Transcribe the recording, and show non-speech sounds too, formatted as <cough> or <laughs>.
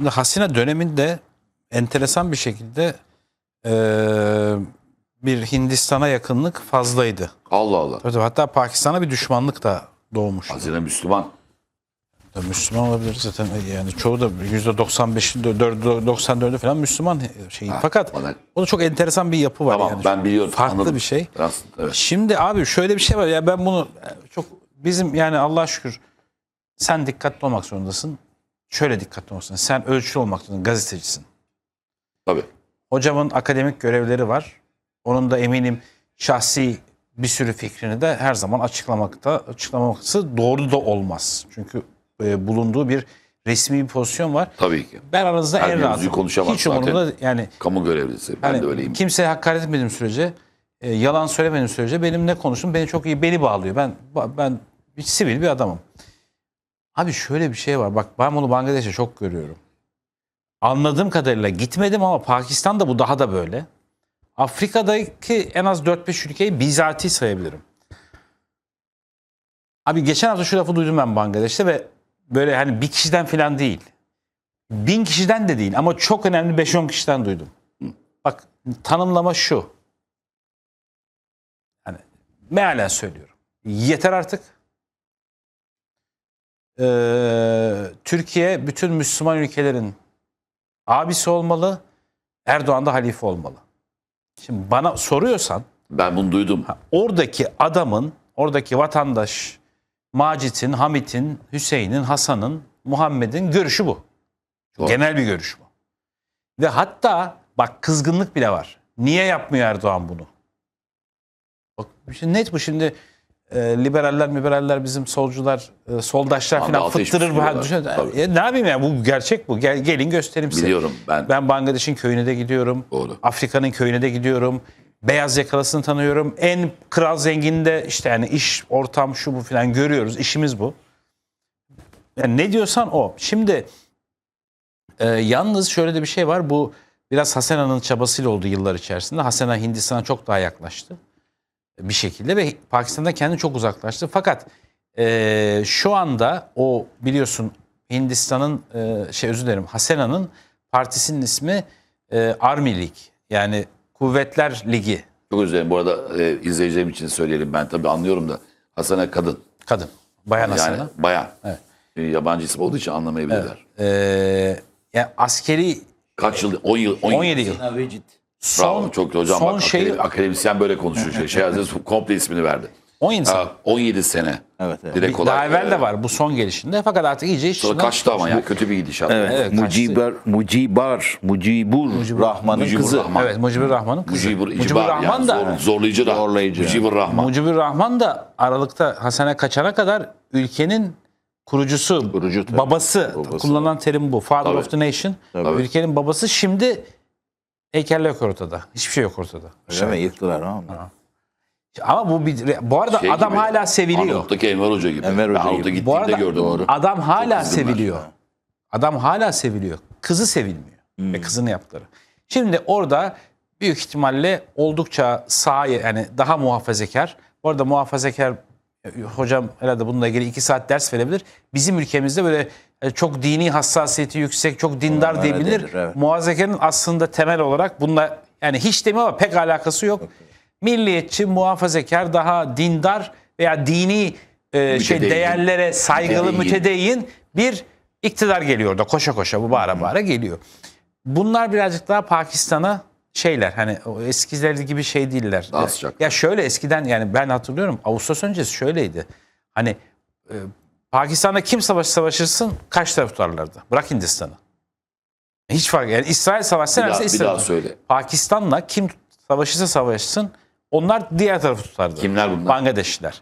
Şimdi Hasina döneminde enteresan bir şekilde eee, bir Hindistan'a yakınlık fazlaydı. Allah Allah. Tabii tabii. Hatta Pakistan'a bir düşmanlık da doğmuş. Hazine Müslüman. Tabii Müslüman olabilir zaten yani çoğu da %95'i 94'ü falan Müslüman şeyi. Fakat bana- o da çok enteresan bir yapı var Tamam yani. ben biliyorum. Farklı anladım. bir şey. Biraz, evet. Şimdi abi şöyle bir şey var ya ben bunu e, çok bizim yani Allah şükür sen dikkatli olmak zorundasın. Şöyle dikkatli zorundasın. Sen ölçülü olmak. Gazetecisin. Tabii. Hocamın akademik görevleri var. Onun da eminim şahsi bir sürü fikrini de her zaman açıklamakta açıklaması doğru da olmaz. Çünkü e, bulunduğu bir resmi bir pozisyon var. Tabii ki. Ben aranızda Her en rahatım. konuşamaz Hiç zaten. umurumda yani Kamu görevlisi. Ben Hani de öyleyim. Kimseye hakaret etmediğim sürece, e, yalan söylemediğim sürece benim ne konuştum beni çok iyi beni bağlıyor. Ben ben bir sivil bir adamım. Abi şöyle bir şey var. Bak ben bunu Bangladeş'te çok görüyorum. Anladığım kadarıyla gitmedim ama Pakistan'da bu daha da böyle. Afrika'daki en az 4-5 ülkeyi bizatihi sayabilirim. Abi geçen hafta şu lafı duydum ben Bangladeş'te ve böyle hani bir kişiden falan değil. Bin kişiden de değil ama çok önemli 5-10 kişiden duydum. Bak tanımlama şu. Hani mealen söylüyorum. Yeter artık. Ee, Türkiye bütün Müslüman ülkelerin abisi olmalı. Erdoğan da halife olmalı. Şimdi bana soruyorsan Ben bunu duydum. oradaki adamın, oradaki vatandaş Macit'in, Hamit'in, Hüseyin'in, Hasan'ın, Muhammed'in görüşü bu. Doğru. Genel bir görüş bu. Ve hatta bak kızgınlık bile var. Niye yapmıyor Erdoğan bunu? Bak şimdi net bu şimdi e, liberaller, liberaller bizim solcular, e, soldaşlar falan ateş fıttırır. bu. püskürüyorlar. Düşün-. E, ne yapayım ya bu gerçek bu. Gel, gelin göstereyim size. Biliyorum ben. Ben Bangladeş'in köyüne de gidiyorum. Doğru. Afrika'nın köyüne de gidiyorum. Beyaz yakalısını tanıyorum. En kral zenginde işte yani iş, ortam şu bu falan görüyoruz. İşimiz bu. Yani ne diyorsan o. Şimdi e, yalnız şöyle de bir şey var. Bu biraz Hasena'nın çabasıyla oldu yıllar içerisinde. Hasena Hindistan'a çok daha yaklaştı. Bir şekilde ve Pakistan'da kendi çok uzaklaştı. Fakat e, şu anda o biliyorsun Hindistan'ın e, şey özür dilerim Hasena'nın partisinin ismi e, Army League. Yani Kuvvetler Ligi. Çok özür dilerim. Bu arada e, izleyicilerim için söyleyelim. Ben tabii anlıyorum da. Hasene kadın. Kadın. Bayan Yani Hasena. bayan. Evet. E, yabancı isim olduğu için anlamayabilirler. E, yani askeri Kaç yıl? 10 yıl. 10 17 yıl. Bravo. Son, çok hocam. son bak, akademi- akademisyen böyle konuşuyor. Şey, şey Hazretleri <laughs> komple ismini verdi. 17 sene. Ha, 17 sene. Evet, evet. Direkt olarak. Daha evvel de e, var bu son gelişinde. Fakat artık iyice Sonra içinden kaçtı ama ya. Kötü bir gidişat. Evet. Evet. Muciber, Mucibar, Mucibur, Rahman'ın Mucibur kızı. Rahman. Evet Mucibur Rahman'ın kızı. Mucibur icbar Rahman yani. da Zor, zorlayıcı da. Zorlayıcı. Mücibur Rahman. Mucibur Rahman da Aralık'ta Hasan'a kaçana kadar ülkenin kurucusu, Kurucu tabii. babası, Babası. kullanılan terim bu. Father Tabii. of the Nation. Tabii. Ülkenin babası şimdi heykeller yok ortada. Hiçbir şey yok ortada. Öyle mi? Yıktılar ama. Ama bu bir, bu arada Şey adam gibi, hala seviliyor. Anadolu'daki Enver Hoca gibi. Enver Hoca ben Anadolu'da gibi. gittiğimde Bu arada gördüm onu. adam hala seviliyor. Adam hala seviliyor. Kızı sevilmiyor. Hmm. Ve kızını yaptıkları. Şimdi orada büyük ihtimalle oldukça sağ yani daha muhafazakar. Bu arada muhafazakar e, hocam herhalde bununla ilgili iki saat ders verebilir. Bizim ülkemizde böyle çok dini hassasiyeti yüksek, çok dindar Öyle diyebilir. denir, evet. Muhafazakarın aslında temel olarak bununla yani hiç demiyor ama pek alakası yok. Milliyetçi, muhafazakar, daha dindar veya dini e, şey değerlere saygılı, Mütedeyyin. bir iktidar geliyor orada koşa koşa bu bağıra bağıra geliyor. Bunlar birazcık daha Pakistan'a şeyler hani o eskileri gibi şey değiller. Daha sıcak. Ya şöyle eskiden yani ben hatırlıyorum Ağustos öncesi şöyleydi. Hani e, Pakistan'da kim savaşı savaşırsın kaç taraf tutarlardı. Bırak Hindistan'ı. Hiç fark yani İsrail savaşsa Bir daha, neredeyse bir İsrail daha tutar. söyle. Pakistan'la kim savaşırsa savaşsın onlar diğer tarafı tutardı. Kimler bunlar? Bangladeşliler.